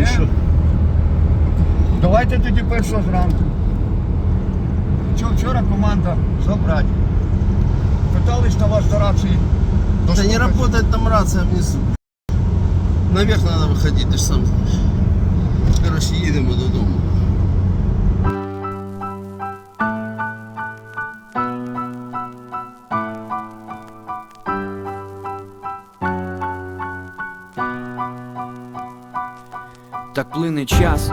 Ні? що? Давайте тоді першого зранку. Чого вчора команда забрати. Питались на вас до рації. Да не работает там рация внизу. Наверх надо выходить, ты ж сам знаешь. Короче, їдемо додому. Так плине час,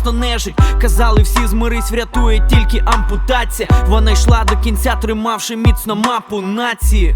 нежить. Казали, всі змирись, врятує тільки ампутація. Вона йшла до кінця, тримавши міцно мапу нації.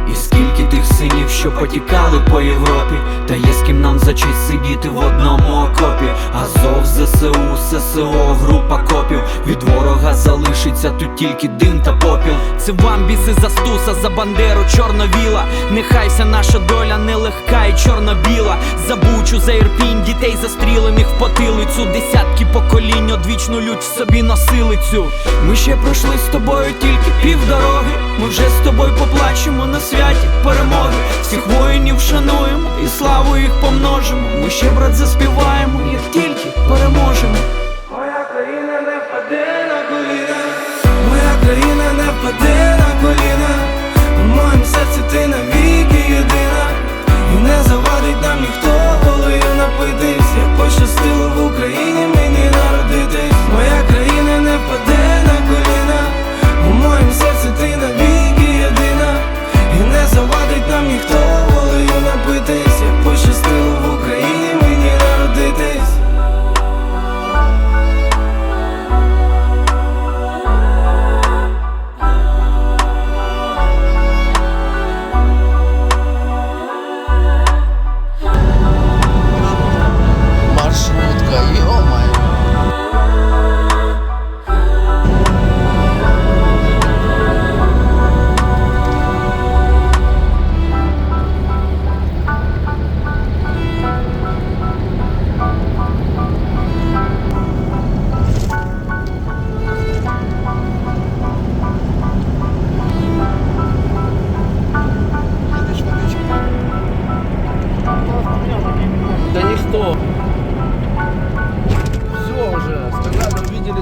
І скільки тих синів, що потікали по Європі, та є з ким нам за честь сидіти в одному окопі. Азов, ЗСУ, ССО, група копів. Від ворога залишиться тут тільки дим та попіл. Це вам біси за стуса, за бандеру, чорновіла. Нехай вся наша доля нелегка і чорно-біла. За бучу, за ірпінь, дітей застрілених в потилицю. Поколінь лють собі носили цю. Ми ще пройшли з тобою тільки півдороги. Ми вже з тобою поплачемо на святі перемоги. Всіх воїнів шануємо і славу їх помножимо. Ми ще брат заспіваємо, як тільки переможемо.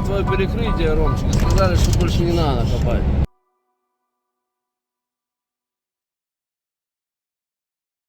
Твое перекрытие, Ромчик. Сказали, что больше не надо копать.